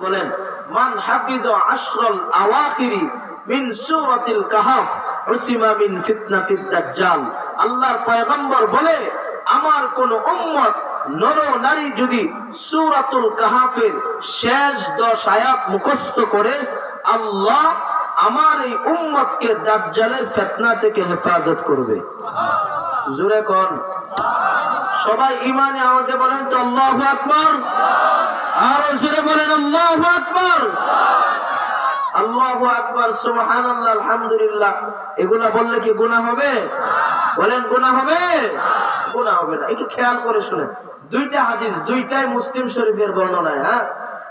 বলেন, মান হাফিজ আশরাল আওয়াখিরি মিন সূরাতিল উসিমা মিন ফিতনাতিদ দাজ্জাল। আল্লাহর পয়গম্বর বলে, আমার কোন উম্মত নর নারী যদি সূরাতুল কাহাফের শেষ 10 আয়াত মুখস্থ করে, আল্লাহ আমার এই উম্মতকে দাজ্জালের ফিতনা থেকে হেফাজত করবে। জোরে কোন। সবাই ইমানে আওয়াজে বলেন তো, আল্লাহু আকবার। আর জোরে বলেন আল্লাহু আকবার। আল্লাহু আকবার সুবহানাল্লাহ আলহামদুলিল্লাহ। এগুলা বললে কি গুনাহ হবে? বলেন গুনাহ হবে? গুনাহ হবে না। একটু খেয়াল করে শুনেন। দুইটা হাদিস দুইটাই মুসলিম শরীফের বর্ণনায় হ্যাঁ?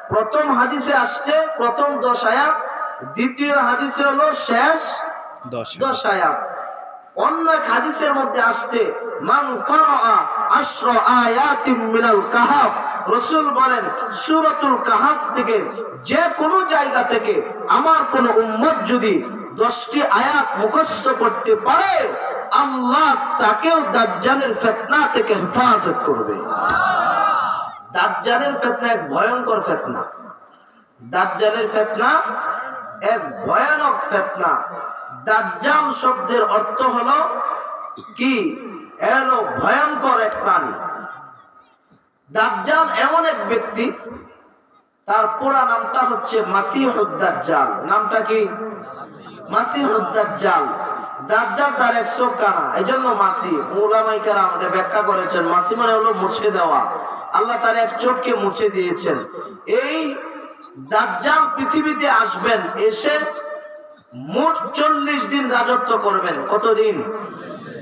প্রথম হাদিসে আসছে প্রথম দশ আয়াত। দ্বিতীয় হাদিসে হলো শেষ দশ দশ আয়াত। অন্য এক হাদিসের মধ্যে আসছে মান করা আশ্র আয়াতিম মিনাল কাহাফ? রসুল বলেন, সুরতুল কাহাফ থেকে যে কোনো জায়গা থেকে আমার কোন উম্মত যদি দশটি আয়াত মুখস্থ করতে পারে, আল্লাহ তাকেও দাজ্জালের ফেতনা থেকে হেফাজত করবে। দাজ্জালের ফেতনা এক ভয়ঙ্কর ফেতনা। দাজ্জালের ফেতনা এক ভয়ানক ফেতনা। দাজ্জাল শব্দের অর্থ হলো কি? এলো ভয়ঙ্কর এক প্রাণী। দাজ্জাল এমন এক ব্যক্তি, তার পুরা নামটা হচ্ছে মাসিহুদ্দাজ্জাল। নামটা কি? মাসিহুদ্দাজ্জাল। দাজ্জাল তার এক চোখ কানা এই জন্য মাসি। মৌলামাই কারাম এটা ব্যাখ্যা করেছেন, মাসি মানে হলো মুছে দেওয়া। আল্লাহ তার এক চোখকে মুছে দিয়েছেন। এই দাজ্জাল পৃথিবীতে আসবেন, এসে মোট চল্লিশ দিন রাজত্ব করবেন। কতদিন?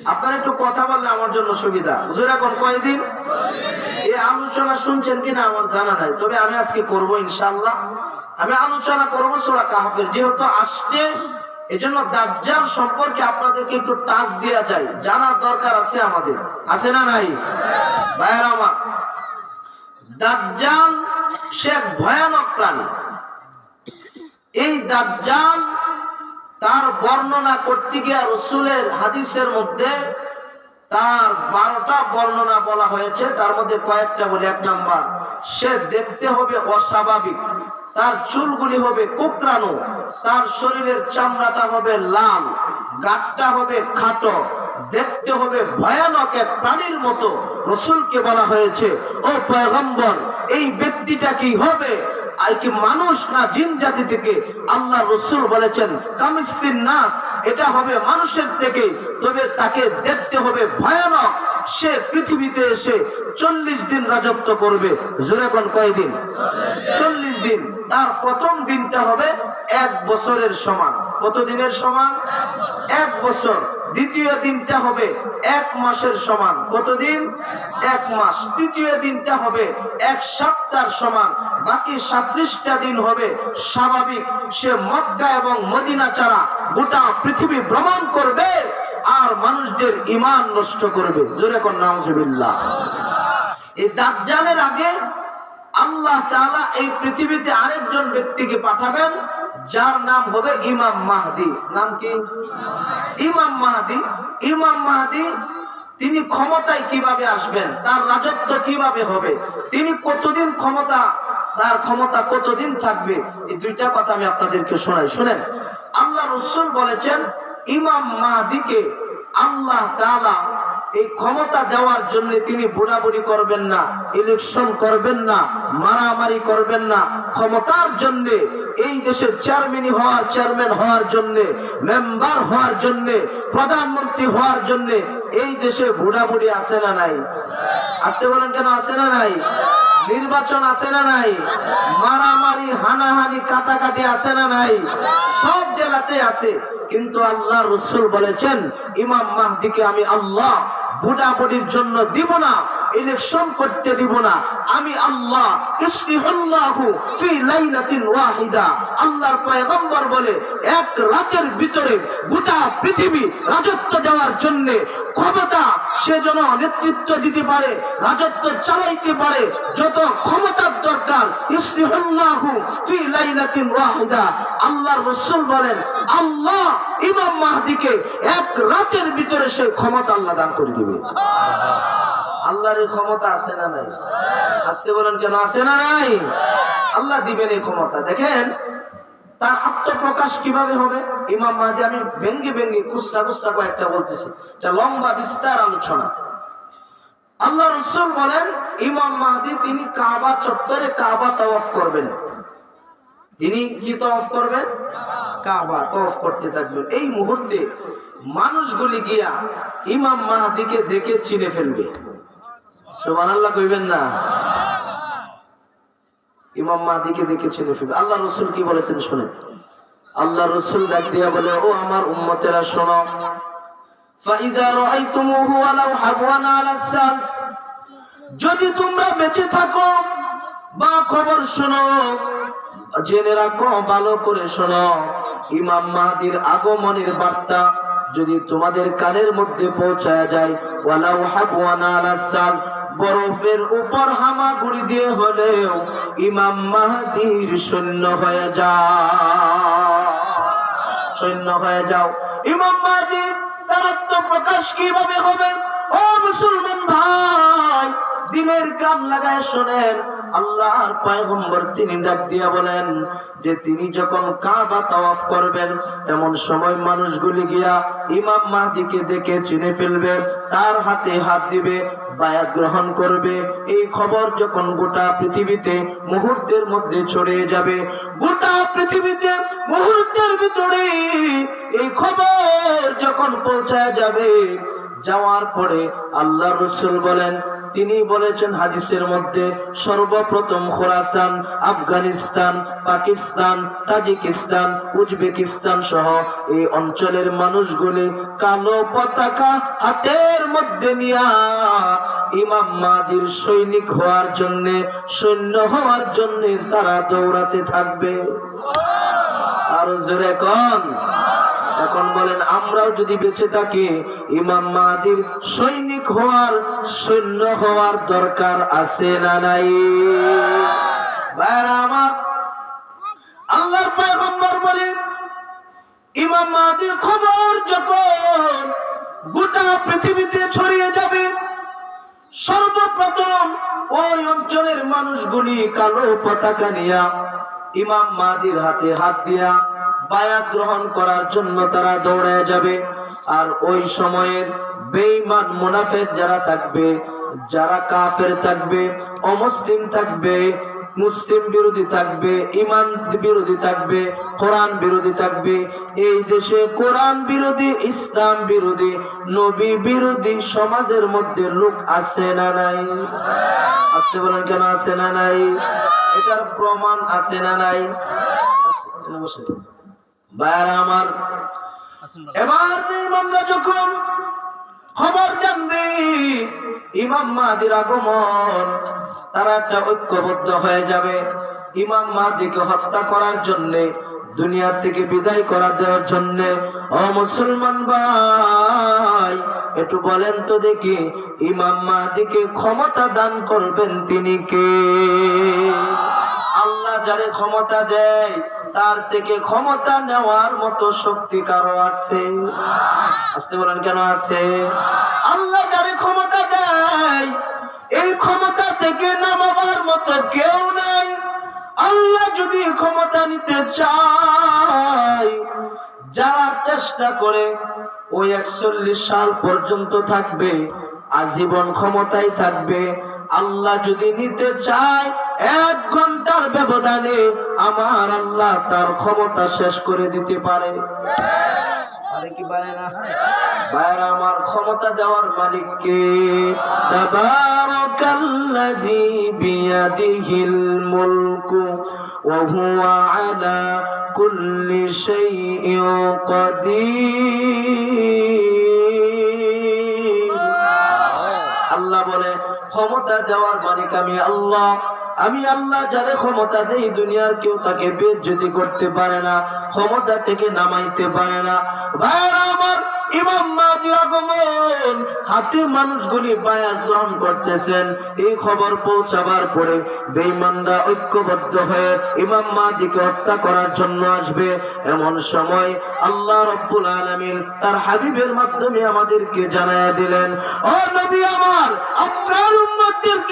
আপনারা একটু কথা বললে আমার জন্য সুবিধা। হুজুর, এখন কয়দিন? আলোচনা শুনছেন কিনা আমার জানা নাই। তবে আমি আজকে করব ইনশাল্লাহ আমি আলোচনা করব সোরা কাহাফের। যেহেতু আসছে, এজন্য দাজ্জাল সম্পর্কে আপনাদেরকে একটু টাচ দেওয়া যায়। জানার দরকার আছে আমাদের। আছে না নাই? ভাইয়েরা দাজ্জাল সে এক ভয়ানক প্রাণী। এই দাজ্জাল তার বর্ণনা করতে গিয়া রসুলের হাদিসের মধ্যে তার বারোটা বর্ণনা বলা হয়েছে, তার মধ্যে কয়েকটা বলি, এক নাম্বার, সে দেখতে হবে অস্বাভাবিক, তার চুলগুলি হবে কুকরানো তার শরীরের চামড়াটা হবে লাল, গাটটা হবে খাটো, দেখতে হবে ভয়ানক এক প্রাণীর মতো। রসুলকে বলা হয়েছে, ও পয়গম্বর, এই ব্যক্তিটা কি হবে? আর মানুষ না জিন জাতি থেকে আল্লাহ রসুল বলেছেন কামিস্তিন নাস এটা হবে মানুষের থেকে। তবে তাকে দেখতে হবে ভয়ানক। সে পৃথিবীতে এসে চল্লিশ দিন রাজত্ব করবে। জোরে কোন কয়দিন? চল্লিশ দিন। তার প্রথম দিনটা হবে এক বছরের সমান। কত দিনের সমান? এক বছর। দ্বিতীয় দিনটা হবে এক মাসের সমান। কতদিন এক মাস। তৃতীয় দিনটা হবে এক সপ্তাহ সমান। বাকি সাত্রিশটা দিন হবে স্বাভাবিক। সে মক্কা এবং মদিনা ছাড়া গোটা পৃথিবী ভ্রমণ করবে আর মানুষদের ইমান নষ্ট করবে। জোরে কর নাউজুবিল্লাহ। এই দাজ্জালের আগে আল্লাহ তাআলা এই পৃথিবীতে আরেকজন ব্যক্তিকে পাঠাবেন, যার নাম হবে ইমাম মাহাদি। নাম কি? ইমাম মাহাদি। ইমাম মাহাদি, তিনি ক্ষমতায় কীভাবে আসবেন? তার রাজত্ব কীভাবে হবে? তিনি কতদিন ক্ষমতা তার ক্ষমতা কতদিন থাকবে? এই দুইটা কথা আমি আপনাদেরকে শোনাই। শুনেন, আল্লাহ রসুল বলেছেন, ইমাম মাহাদিকে আল্লাহ তাআলা এই ক্ষমতা দেওয়ার জন্য তিনি বুড়াবুড়ি করবেন না ইলেকশন করবেন না, মারামারি করবেন না। ক্ষমতার জন্য, এই দেশের চেয়ারম্যান হওয়ার চেয়ারম্যান হওয়ার জন্য মেম্বার হওয়ার জন্য, প্রধানমন্ত্রী হওয়ার জন্য এই দেশে বুড়াবুড়ি আছে না নাই? আসতে বলেন কেন আছে না নাই? নির্বাচন আছে না নাই? মারামারি, হানাহানি, কাটাকাটি আছে না নাই? সব জেলাতে আছে। কিন্তু আল্লাহ রসুল বলেছেন, ইমাম মাহদিকে আমি আল্লাহ বুড়াবুড়ির জন্য দিব না ইলেকশন করতে দিব না। আমি আল্লাহ ইসলিহুল্লাহু ফি লাইলাতিন ওয়াহিদা। আল্লাহর পয়গম্বর বলে, এক রাতের ভিতরে গোটা পৃথিবী রাজত্ব দেওয়ার জন্য ক্ষমতা সে যেন নেতৃত্ব দিতে পারে, রাজত্ব চালাইতে পারে, যত ক্ষমতার দরকার ইসলিহুল্লাহু ফি লাইলাতিন ওয়াহিদা। আল্লাহর রাসূল বলেন, আল্লাহ ইমাম মাহদিকে এক রাতের ভিতরে সে ক্ষমতা আল্লাহ দান করে দিবে। আল্লাহর এই ক্ষমতা আছে না নাই? আসতে বলেন কেন আছে না নাই? আল্লাহ দিবেন এই ক্ষমতা। দেখেন, তার আত্মপ্রকাশ কীভাবে হবে? ইমাম মাহাদি, আমি ভেঙ্গে ভেঙ্গে খুচরা খুচরা কয়েকটা বলতেছি। এটা লম্বা, বিস্তার আলোচনা। আল্লাহ রসুল বলেন, ইমাম মাহাদি, তিনি কাবা চত্বরে কাবা তওয়াফ করবেন। তিনি কি তওয়াফ করবেন? কাবা তওয়াফ করতে থাকবেন। এই মুহূর্তে মানুষগুলি গিয়া ইমাম মাহাদিকে দেখে চিনে ফেলবে। সোমান কইবেন না? ইমাম মাহাদিকে দেখে চিনে ফেলবে। আল্লাহ রসুল কি বলে তিনি শোনেন? আল্লাহ রসুল ডাক দিয়া বলে, ও আমার উম্মতেরা, শোনো। যদি তোমরা বেঁচে থাকো, বা খবর শোনো, জেনে রাখো, ভালো করে শোনো। ইমাম মাহাদির আগমনের বার্তা যদি তোমাদের কানের মধ্যে পৌঁছায় যায়, ওয়ালাউ বরফের উপর হামাগুড়ি দিয়ে হলেও ইমাম মাহাদির সৈন্য হয়ে যাও। সৈন্য হয়ে যাও। ইমাম মাহাদি, তার আত্মপ্রকাশ কীভাবে হবে? ও মুসলমান ভাই, দিনের কান লাগায় শোনেন আল্লাহর পয়গম্বর তিনি ডাক দিয়া বলেন যে তিনি যখন কাবা তাওয়াফ করবেন, এমন সময় মানুষগুলি গিয়া ইমাম মাহদিকে দেখে চিনে ফেলবে, তার হাতে হাত দিবে, বায়াত গ্রহণ করবে। এই খবর যখন গোটা পৃথিবীতে মুহূর্তের মধ্যে ছড়িয়ে যাবে, গোটা পৃথিবীতে মুহূর্তের ভিতরে এই খবর যখন পৌঁছায় যাবে, যাওয়ার পরে আল্লাহ রসুল বলেন তিনি বলেছেন হাদিসের মধ্যে, সর্বপ্রথম Khorasan Afghanistan, Pakistan, Tajikistan, Uzbekistan সহ এই অঞ্চলের মানুষগুলি কালো পতাকা হাতের মধ্যে নিয়া ইমাম মাদির সৈনিক হওয়ার জন্য, সৈন্য হওয়ার জন্য তারা দৌড়াতে থাকবে। আরও জোরে কন। এখন বলেন, আমরাও যদি বেঁচে থাকি, ইমাম মাহাদির সৈনিক হওয়ার, সৈন্য হওয়ার দরকার আছে না নাই? আমার, আল্লাহর পয়গম্বর বলে ইমাম মাহাদির খবর যখন গোটা পৃথিবীতে ছড়িয়ে যাবে, সর্বপ্রথম ওই অঞ্চলের মানুষগুলি কালো পতাকা নিয়া ইমাম মাহাদির হাতে হাত দিয়া বায়াত গ্রহণ করার জন্য তারা দৌড়ে যাবে। আর ওই সময়ের বেঈমান মুনাফেক যারা থাকবে, যারা কাফের থাকবে, অমুসলিম থাকবে, মুসলিম বিরোধী থাকবে ইমান বিরোধী থাকবে, কোরআন বিরোধী থাকবে, এই দেশে কোরআন বিরোধী, ইসলাম বিরোধী, নবী বিরোধী সমাজের মধ্যে লোক আছে না নাই? আসতে বলেন কেন আছে না নাই? এটার প্রমাণ আছে না নাই। আমার। এবার যখন খবর জানবে আগমন, তারা একটা ঐক্যবদ্ধ হয়ে যাবে। হত্যা করার জন্য, দুনিয়া থেকে বিদায় করা দেওয়ার জন্য, ও মুসলমান ভাই, একটু বলেন তো দেখি, ইমাম মাহাদিকে ক্ষমতা দান করবেন তিনি কে? আল্লাহ যারে ক্ষমতা দেয় তার থেকে ক্ষমতা নেওয়ার মতো শক্তি কারও আছে? আসতে বলেন, কেন আছে? আল্লাহ যারে ক্ষমতা দেয়, এই ক্ষমতা থেকে নামাবার মতো কেউ নাই। আল্লাহ যদি ক্ষমতা নিতে চায়, যারা চেষ্টা করে, ওই একচল্লিশ সাল পর্যন্ত থাকবে, আজীবন ক্ষমতায় থাকবে। আল্লাহ যদি নিতে চায় এক ঘণ্টার ব্যবধানে আমার আল্লাহ তার ক্ষমতা শেষ করে দিতে পারে। কি না? ক্ষমতা দেওয়ার মালিক কে তাবারাকাল্লাযী বিয়াদিহিল মুলকু ওয়া আলা কুল্লি শাইইন কাদির। আল্লাহ বলে, ক্ষমতা দেওয়ার মালিক আমি আল্লাহ। আমি আল্লাহ যারে ক্ষমতা দেই, দুনিয়ার কেউ তাকে বেজ্জতি করতে পারে না, ক্ষমতা থেকে নামাইতে পারে না। হাতে মানুষগুলি বায়াত গ্রহণ করতেছেন। এই খবর পৌঁছাবার পরে বেঈমানরা ঐক্যবদ্ধ হয়ে ইমাম মাহাদিকে হত্যা করার জন্য আসবে। এমন সময় আল্লাহ রব্বুল আলামিন তার হাবিবের মাধ্যমে আমাদেরকে জানায়া দিলেন, ও নবী আমার, আপনার উম্মতদেরকে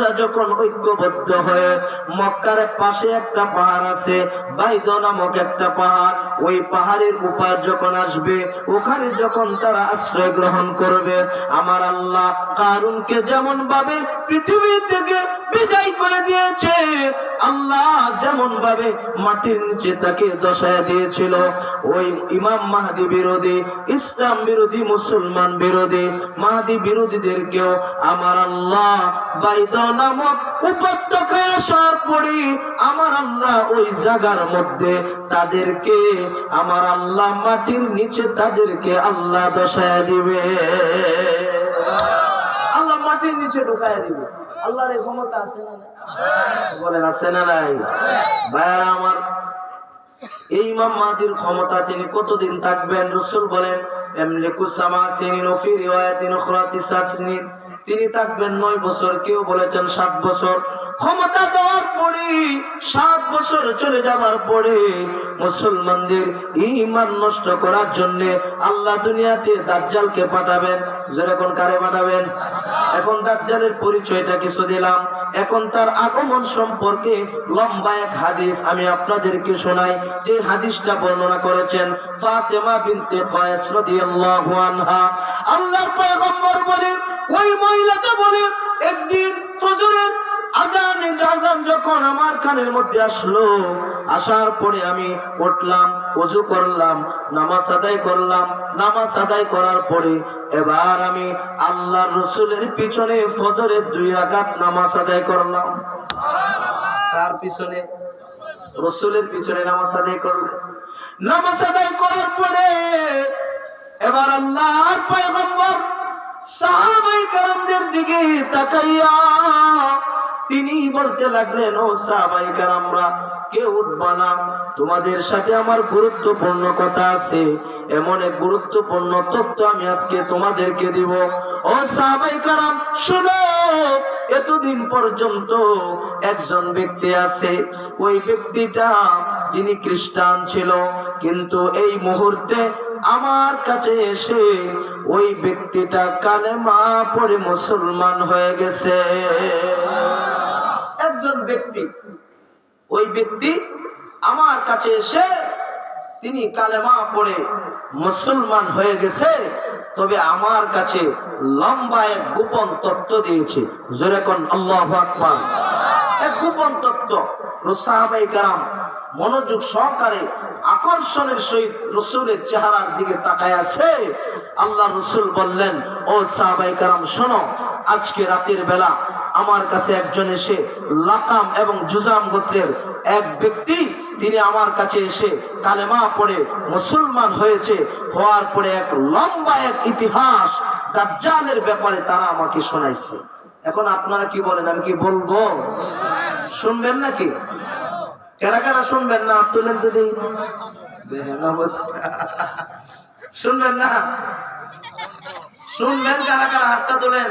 বেঈমানরা যখন ঐক্যবদ্ধ হয়ে মক্কার পাশে একটা পাহাড় আছে, বাইদ নামক একটা পাহাড়, ওই পাহাড়ের উপর যখন আসবে, ওখানে যখন তারা আশ্রয় গ্রহণ করবে, আমার আল্লাহ কারুনকে যেমন ভাবে পৃথিবী থেকে বিদায় করে দিয়েছে আল্লাহ যেমন ভাবে মাটির নিচে তাকে দশায় দিয়েছিল, ওই ইমাম মাহাদি বিরোধী, ইসলাম বিরোধী, মুসলমান বিরোধী, মাহাদি বিরোধীদেরকেও আমার আল্লাহ নামক পরে আমার আল্লাহ ওই জায়গার মধ্যে তাদেরকে, আমার আল্লাহ মাটির নিচে তাদেরকে আল্লাহ দশায় দিবে। মাটির নিচে ঢুকায় দিবে। আল্লাহর এই ক্ষমতা আছে না বলেন, আছে না নাই? ভাইয়ারা আমার, এই ইমাম ক্ষমতা তিনি কতদিন থাকবেন? রসুল বলেন তিনি থাকবেন নয় বছর, কেউ বলেছেন সাত বছর। ক্ষমতা দেওয়ার পরে, সাত বছর চলে যাবার পরে মুসলমানদের ইমান নষ্ট করার জন্য আল্লাহ দুনিয়াতে দাজ্জালকে পাঠাবেন। যেরকম কারে পাঠাবেন এখন দাজ্জালের পরিচয়টা কিছু দিলাম। এখন তার আগমন সম্পর্কে লম্বা এক হাদিস আমি আপনাদেরকে শোনাই। যে হাদিসটা বর্ণনা করেছেন ফাতেমা বিনতে কয়েস রাদিয়াল্লাহু আনহা। আল্লাহর পয়গম্বর বলে ওই মহিলাটা বলে, একদিন ফজরের আজান আজান যখন আমার কানের মধ্যে আসলো, আসার পরে আমি উঠলাম ওযু করলাম, নামাজ আদায় করলাম। নামাজ আদায় করার পরে এবার আমি আল্লাহ রসুলের পিছনে ফজরের দুই রাকাত নামাজ আদায় করলাম। তার পিছনে? রসুলের পিছনে নামাজ আদায় করলেন নামাজ আদায় করার পরে এবার আল্লাহর পয়গম্বর সাহাবাই কারামদের দিকে তাকাইয়া তিনি বলতে লাগলেন, ও সাহাবাই কারামরা কেউ উঠবা না? তোমাদের সাথে আমার গুরুত্বপূর্ণ কথা আছে। এমন এক গুরুত্বপূর্ণ তথ্য আমি আজকে তোমাদেরকে দিব। ও সাহাবাই কারাম শুনো, এতদিন পর্যন্ত একজন ব্যক্তি আছে। ওই ব্যক্তিটা যিনি খ্রিস্টান ছিল, কিন্তু এই মুহূর্তে আমার কাছে এসে ওই ব্যক্তিটা কালেমা পড়ে মুসলমান হয়ে গেছে। একজন ব্যক্তি, ওই ব্যক্তি আমার কাছে এসে তিনি কালেমা পড়ে মুসলমান হয়ে গেছে, তবে আমার কাছে লম্বা এক গোপন তত্ত্ব দিয়েছে। যেরকম আল্লাহ আকবার। এক গোপন তত্ত্ব। রসাহাবাই কারাম মনোযোগ সহকারে আকর্ষণের সহিত রসুলের চেহারার দিকে তাকায় আছে। আল্লাহ রসুল বললেন, ও সাহাবাই কারাম, শোনো, আজকে রাতের বেলা আমার কাছে একজন এসে লাকাম এবং জুজাম গোত্রের এক ব্যক্তি, তিনি আমার কাছে এসে কালেমা পড়ে মুসলমান হয়েছে, হওয়ার পরে এক লম্বা এক ইতিহাস দাজ্জালের ব্যাপারে তারা আমাকে শোনাইছে। এখন আপনারা কি বলেন, আমি কি বলব? শুনবেন নাকি? কারা কারা শুনবেন না? তুলেন যদি শুনবেন না? শুনবেন কারা কারা হাতটা তোলেন?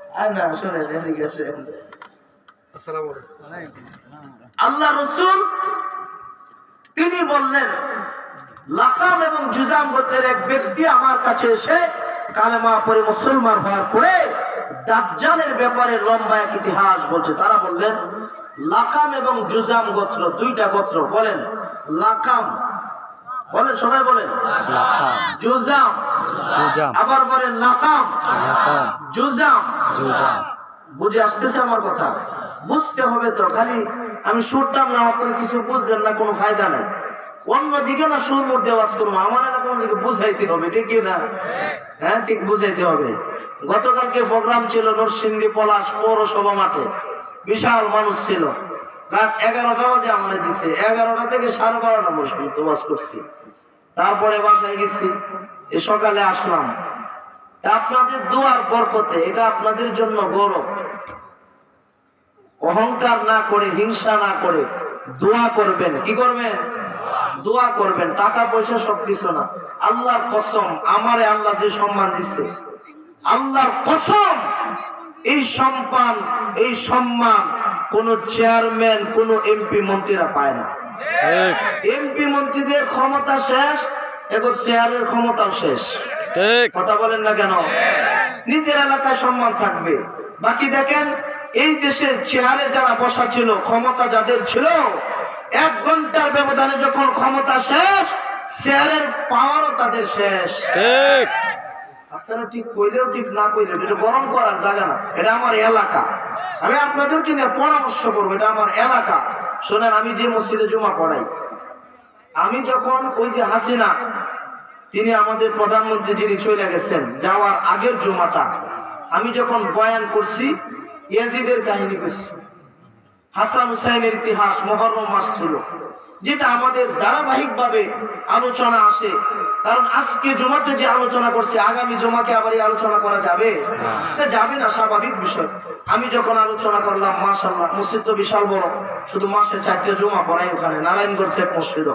আর না শোনেন এদিকে আসেন। আল্লাহ রসুল তিনি বললেন লাকাম এবং জুজাম গোত্রের এক ব্যক্তি আমার কাছে এসে কালেমা পরে মুসলমান হওয়ার পরে দাজ্জালের ব্যাপারে লম্বা এক ইতিহাস বলছে। তারা বললেন লাকাম এবং জুজাম গোত্র দুইটা গোত্র বলেন লাকাম বলেন সবাই বলেন জুজাম জুজাম। আবার বলেন লাকাম। লাখাম জুজাম। জুজাম। বুঝে আসতেছে আমার কথা। বুঝতে হবে তো খালি আমি সুরটাম না আপনারা কিছু বুঝলেন না কোনো ফায়দা নাই। অন্যদিকে না সুর মুর দেওয়াজ করব আমার এলাকা অন্যদিকে বুঝাইতে হবে ঠিক কি না? হ্যাঁ ঠিক বুঝাইতে হবে। গতকালকে প্রোগ্রাম ছিল নরসিংদী পলাশ পৌরসভা মাঠে। বিশাল মানুষ ছিল। রাত এগারোটা বাজে আমার দিছে। এগারোটা থেকে সাড়ে বারোটা পর্যন্ত বাস করছি। তারপরে বাসায় গেছি। সকালে আসলাম। আপনাদের দোয়ার বরকতে এটা আপনাদের জন্য গৌরব। অহংকার না করে হিংসা না করে দোয়া করবেন। কি করবেন? দোয়া করবেন। টাকা পয়সা সব কিছু না। আল্লাহর কসম আমারে আল্লাহ যে সম্মান দিচ্ছে আল্লাহর কসম এই সম্মান এই সম্মান কোন চেয়ারম্যান কোন এমপি মন্ত্রীরা পায় না। এমপি মন্ত্রীদের ক্ষমতা শেষ এবার চেয়ারের ক্ষমতাও শেষ। কথা বলেন না কেন? নিজের এলাকায় সম্মান থাকবে। বাকি দেখেন এই দেশের চেয়ারে যারা বসা ছিল ক্ষমতা যাদের ছিল এক ঘণ্টার ব্যবধানে যখন ক্ষমতা শেষ চেয়ারের পাওয়ারও তাদের শেষ। ঠিক। আপনারা ঠিক কইলেও ঠিক না কইলেও এটা গরম করার জায়গা না এটা আমার এলাকা। আমি আপনাদেরকে নিয়ে পরামর্শ করব এটা আমার এলাকা। শোনেন আমি যে মসজিদে জমা পড়াই আমি যখন ওই যে হাসিনা, তিনি আমাদের প্রধানমন্ত্রী যিনি চলে গেছেন, যাওয়ার আগের জমাটা, আমি যখন বয়ান করছি, ইয়াজিদের কাহিনী করছি। হাসান হুসাইনের ইতিহাস মহরম মাস ছিল। যেটা আমাদের ধারাবাহিক ভাবে আলোচনা আসে। কারণ আজকে জমাতে যে আলোচনা করছে আগামী জমাকে আবার এই আলোচনা করা যাবে? এটা যাবে না স্বাভাবিক বিষয়। আমি যখন আলোচনা করলাম মাশাল্লাহ মসজিদ তো বিশাল বড়। শুধু মাসে চারটে জমা পড়াই ওখানে নারায়ণগঞ্জ শেখ মসজিদ।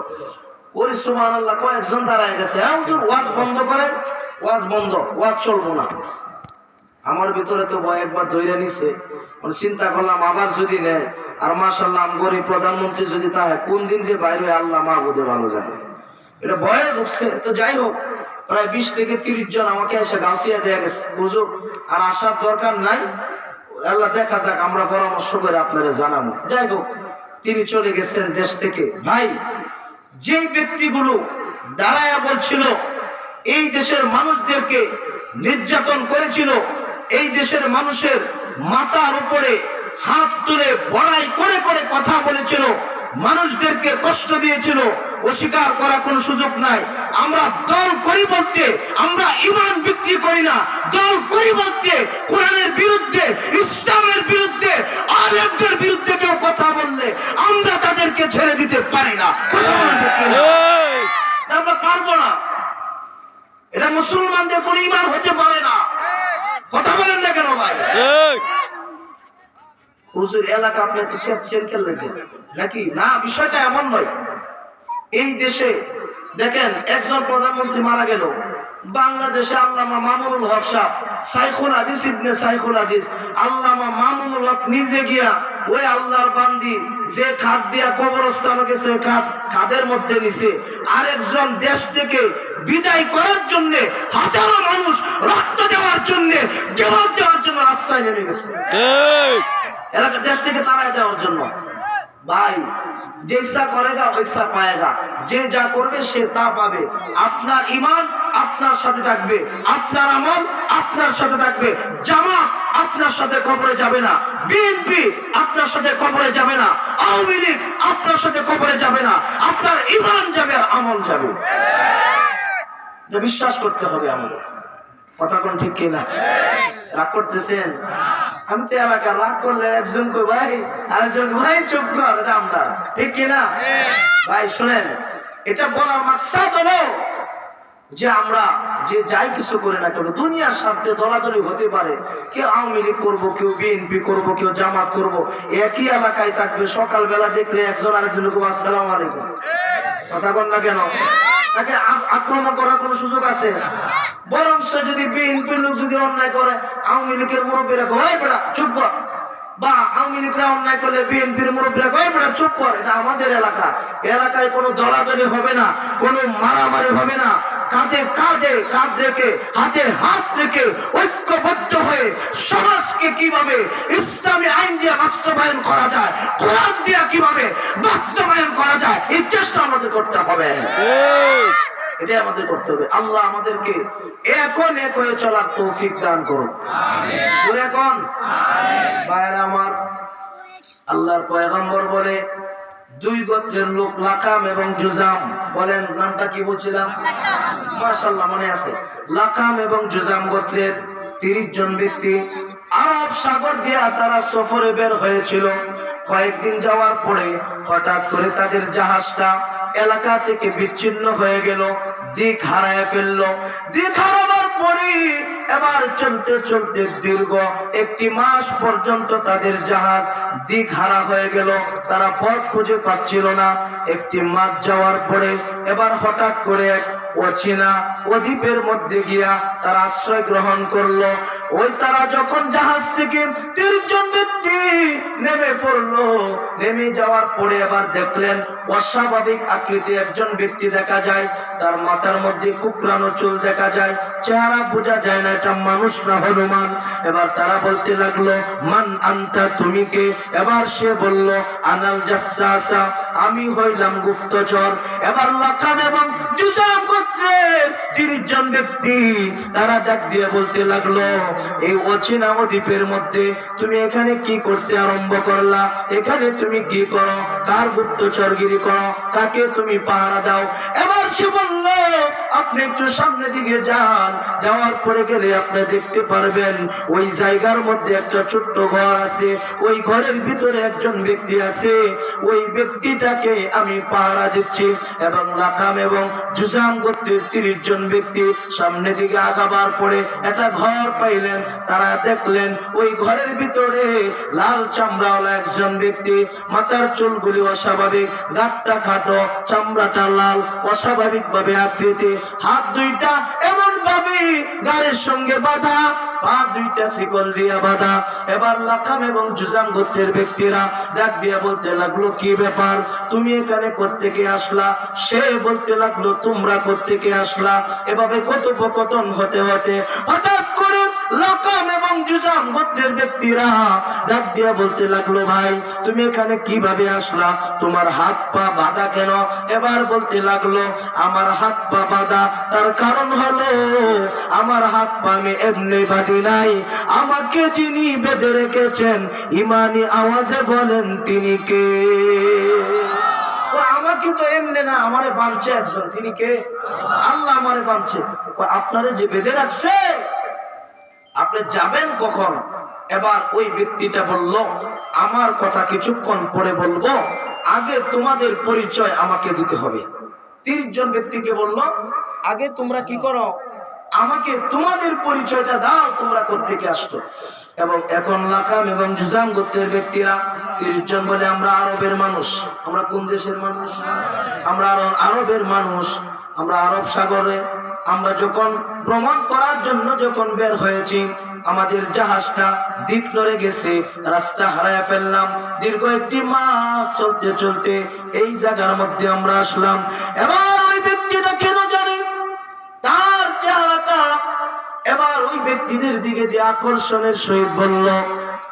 ওই সুমান আল্লাহ কয়েকজন দাঁড়ায় গেছে। হ্যাঁ হুজুর, ওয়াজ বন্ধ করেন? ওয়াজ বন্ধ ওয়াজ চলবো না। আমার ভিতরে তো ভয় একবার ধরে নিছে। মানে চিন্তা করলাম আবার যদি নেয় আর মাসাল্লাহ গরিব প্রধানমন্ত্রী যদি তা হয় কোন দিন যে বাইরে আল্লাহ মা বোধে ভালো যাবে। এটা ভয়ে ঢুকছে। তো যাই হোক, প্রায় বিশ থেকে তিরিশ জন আমাকে এসে গাউসিয়া দেয়া গেছে। হুজুর আর আসার দরকার নাই। আল্লাহ দেখা যাক, আমরা পরামর্শ করে আপনারা জানাব। যাই হোক, তিনি চলে গেছেন দেশ থেকে। ভাই, যেই ব্যক্তিগুলো দাঁড়ায়া বলছিল, এই দেশের মানুষদেরকে নির্যাতন করেছিল, এই দেশের মানুষের মাথার উপরে হাত তুলে বড়াই করে করে কথা বলেছিল মানুষদেরকে কষ্ট দিয়েছিল অস্বীকার করার কোনো সুযোগ নাই। আমরা দল করি বলতে আমরা ইমান বিক্রি করি না। দল করি বলতে কোরআনের বিরুদ্ধে ইসলামের বিরুদ্ধে আলেমদের বিরুদ্ধে কেউ কথা বললে আমরা তাদেরকে ছেড়ে দিতে পারি না। কথা আমরা পারব না। এটা মুসলমানদের কোনো ইমান হতে পারে না। কথা বলেন না কেন ভাই? হুজুর, এলাকা আপনি এত চেপছেন লেগে নাকি? না, বিষয়টা এমন নয়। এই দেশে, দেখেন, একজন প্রধানমন্ত্রী মারা গেল। বাংলাদেশে আল্লামা মামুনুল হক সাহ সাইখুল হাদিস ইবনে সাইখুল হাদিস, আল্লামা মামুনুল হক নিজে গিয়া ওই আল্লাহর বান্দি, যে খাদ দিয়া কবরস্থানে গেছে খাদ, খাদের মধ্যে নিছে। আরেকজন দেশ থেকে বিদায় করার জন্য, হাজারো মানুষ রক্ত দেওয়ার জন্য দেওয়ার জন্য রাস্তায় নেমে গেছে। এলাকা দেশ থেকে তাড়াই দেওয়ার জন্য। ভাই, যে ইচ্ছা করেগা ওইসা পায়েগা যে যা করবে, সে তা পাবে। আপনার ইমান আপনার সাথে থাকবে। আপনার আমল আপনার সাথে থাকবে। জামা আপনার সাথে কবরে যাবে না। বিএনপি আপনার সাথে কবরে যাবে না। আওয়ামী লীগ আপনার সাথে কবরে যাবে না। আপনার ইমান যাবে আর আমল যাবে। বিশ্বাস করতে হবে আমাদের। কথা কোন ঠিক কিনা? রাগ করতেছেন? আমি তো এলাকার রাগ করলে একজন কই ভাই আরেকজন ভাই চুপ কর এটা আমরা। ঠিক কিনা ভাই শুনেন এটা বলার মাকসাদ হলো যে আমরা যে যাই কিছু করি না কেন দুনিয়ার স্বার্থে দলাদলি হতে পারে। কেউ আওয়ামী লীগ করব কেউ বিএনপি করব কেউ জামাত করব একই এলাকায় থাকবে সকালবেলা দেখলে একজন আরেকজনকে বলব, আসসালামু আলাইকুম। কথা বল না কেন? তাকে আক্রমণ করার কোন সুযোগ আছে? বরং সে যদি বিএনপির লোক যদি অন্যায় করে, আওয়ামী লীগের মুরব্বীরা কয় বেড়া চুপ কর। বা আওয়ামী করলে বিএনপির মুরব্বীরা কয় চুপ কর, এটা আমাদের এলাকা। এলাকায় কোনো দলাদলি হবে না, কোনো মারামারি হবে না। কাঁধে কাঁধে কাঁধ রেখে, হাতে হাত রেখে ঐক্যবদ্ধ হয়ে সমাজকে কীভাবে ইসলামী আইন দিয়ে বাস্তবায়ন করা যায়, কোরআন দিয়ে কীভাবে বাস্তবায়ন করা যায়, এই চেষ্টা আমাদের করতে হবে। এটাই আমাদের করতে হবে। আল্লাহ আমাদেরকে এখন এক হয়ে চলার তৌফিক দান করুন। এখন? ভাইয়েরা আমার আল্লাহর পয়গম্বর বলে দুই গোত্রের লোক লাকাম এবং জুজাম। বলেন নামটা কি বলছিলাম? মাশাল্লাহ মনে আছে। লাকাম এবং জুজাম গোত্রের তিরিশ জন ব্যক্তি আরব সাগর দিয়া তারা সফরে বের হয়েছিল। কয়েকদিন যাওয়ার পরে হঠাৎ করে তাদের জাহাজটা এলাকা থেকে বিচ্ছিন্ন হয়ে গেল, দিক হারায় ফেলল। দিক হারাবার পরে এবার চলতে চলতে দীর্ঘ একটি মাস পর্যন্ত তাদের জাহাজ দিক হারা হয়ে গেল। তারা পথ খুঁজে পাচ্ছিল না। একটি মাস যাওয়ার পরে এবার হঠাৎ করে এক অচেনা অদ্বীপের মধ্যে গিয়া তারা আশ্রয় গ্রহণ করল। ওই তারা যখন জাহাজ থেকে ব্যক্তি নেমে পড়ল, নেমে যাওয়ার পরে এবার দেখলেন অস্বাভাবিক আকৃতি একজন ব্যক্তি দেখা যায়। তার মাথার মধ্যে কুকরানো চুল দেখা যায়। চেহারা বোঝা যায় না, এটা মানুষ না হনুমান। এবার তারা বলতে লাগল, মান আন্তা, তুমি কে? এবার সে বলল, আনাল জাসা আমি হইলাম গুপ্তচর। এবার লাখান এবং জুজাম গোত্রের তিরিশ করো? কাকে তুমি পাহারা দাও? এবার সে বলল, আপনি একটু সামনে দিকে যান। যাওয়ার পরে গেলে আপনি দেখতে পারবেন, ওই জায়গার মধ্যে একটা ছোট্ট ঘর আছে। ওই ঘরের ভিতরে একজন ব্যক্তি আছে। ওই ব্যক্তিটাকে আমি পাহারা দিচ্ছি এবং লাখাম এবং জুজাম গোত্রের তিরিশ জন ব্যক্তি সামনে দিকে আগাবার পরে একটা ঘর পাইলেন। তারা দেখলেন, ওই ঘরের ভিতরে লাল চামড়াওয়ালা একজন ব্যক্তি। মাথার চুলগুলি অস্বাভাবিক, গাঁটটা খাটো, চামড়াটা লাল অস্বাভাবিক ভাবে আকৃতি। হাত দুইটা এমন ভাবে গাড়ির সঙ্গে বাঁধা। পা দুইটা শিকল দিয়া বাঁধা। এবার লাখাম এবং জুজাম গোত্রের ব্যক্তিরা ডাক দিয়া বলতে লাগল, কি ব্যাপার? তুমি এখানে কোত্থেকে আসলা? সে বলতে লাগল, তোমরা কোত্থেকে আসলা? এভাবে কথোপকথন হতে হতে হঠাৎ করে লাকাম এবং জুজাম গোত্রের ব্যক্তিরা ডাক দিয়া বলতে লাগল, ভাই, তুমি এখানে কীভাবে আসলা? তোমার হাত পা বাঁধা কেন? এবার বলতে লাগল, আমার হাত পা বাঁধা, তার কারণ হলো আমার হাত পা আমি এমনি বাঁধি নাই। আমাকে যিনি বেঁধে রেখেছেন, ইমানি আওয়াজে বলেন, তিনি কে? আমাকে তো এমনি না, আমারে বাঁধছে একজন। তিনি কে? আল্লাহ আমারে বাঁধছে। আপনারে যে বেঁধে রাখছে আপনি যাবেন কখন? এবার ওই ব্যক্তিটা বলল, আমার কথা কিছুক্ষণ পরে বলব, আগে তোমাদের পরিচয় আমাকে দিতে হবে। তিরিশ জন ব্যক্তিকে বলল, আগে তোমরা কি করো? আমাকে তোমাদের পরিচয়টা দাও, তোমরা কোথেকে আসছো? এবং এখন লাকাম এবং জুজাম গোত্রের ব্যক্তিরা তিরিশ জন বলে, আমরা আরবের মানুষ। আমরা কোন দেশের মানুষ? আমরা আরব আরবের মানুষ। আমরা আরব সাগরে। আমরা যখন ভ্রমণ করার জন্য যখন বের হয়েছি, আমাদের জাহাজটা দিক নড়ে গেছে, রাস্তা হারায় ফেললাম। দীর্ঘ একটি মাস চলতে চলতে এই জায়গার মধ্যে আমরা আসলাম। এবার ওই ব্যক্তিটা কেন জানি? তার চেহারাটা এবার ওই ব্যক্তিদের দিকে দিয়ে আকর্ষণের সহিত বলল,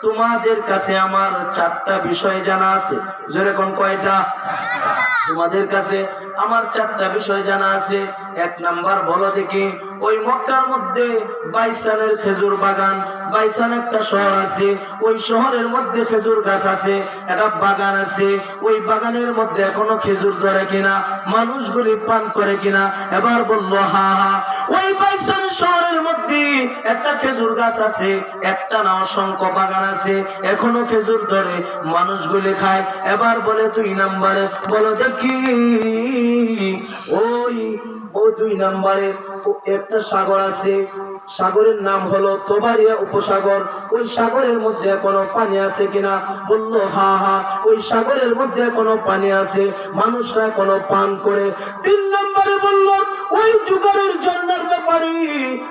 তোমাদের কাছে আমার চারটা বিষয় জানা আছে। যেরকম কয়টা? তোমাদের কাছে আমার চারটা বিষয় জানা আছে। এক নাম্বার বলো দেখি, ওই মক্কার মধ্যে বাইসানের খেজুর বাগান, বাইসান একটা শহর আছে, ওই শহরের মধ্যে খেজুর গাছ আছে, একটা বাগান আছে, ওই বাগানের মধ্যে এখনও খেজুর ধরে কিনা, মানুষগুলি পান করে কিনা, এবার বলল, হা হা, ওই বাইসান শহরের মধ্যে একটা খেজুর গাছ আছে, একটা না অসংখ্য বাগান আছে, এখনও খেজুর ধরে মানুষগুলি খায়, এবার বলে তুই নাম্বারে, বলো দেখি, ওই ওই দুই নাম্বারে একটা সাগর আছে। সাগরের নাম হলো তোবারিয়া উপসাগর। ওই সাগরের মধ্যে কোনো পানি আছে কিনা? বলল, হা হা। ওই সাগরের মধ্যে কোনো পানি আছে। মানুষরা কোনো পান করে। তিন নম্বরে বলল, ওই যুগের জন্মের ব্যাপারে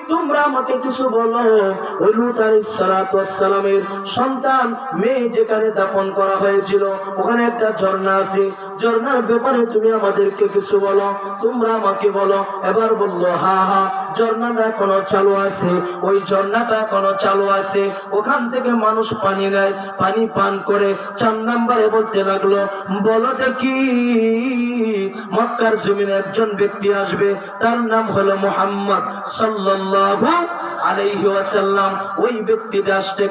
তোমরা আমাকে কিছু বলো। ওই লুত আলাইহিস সালাতু সন্তান মেয়ে যেখানে দাফন করা হয়েছিল, ওখানে একটা ঝর্ণা আছে। ঝর্ণার ব্যাপারে তুমি আমাদেরকে কিছু বলো, তোমরা আমাকে বলো। এবার বলল, হা হা ঝর্ণাটা এখনও চালু আছে। ওই ঝর্ণাটা এখনও চালু আছে। ওখান থেকে মানুষ পানি নেয়, পানি পান করে চার নাম্বারে বলতে লাগল, বলো দেখি, মক্কার জমিনে একজন ব্যক্তি আসবে। তার নাম হলো মোহাম্মদ সাল্লাল্লাহু আলাইহি ওয়াসাল্লাম। ওই ব্যক্তিটা আসতে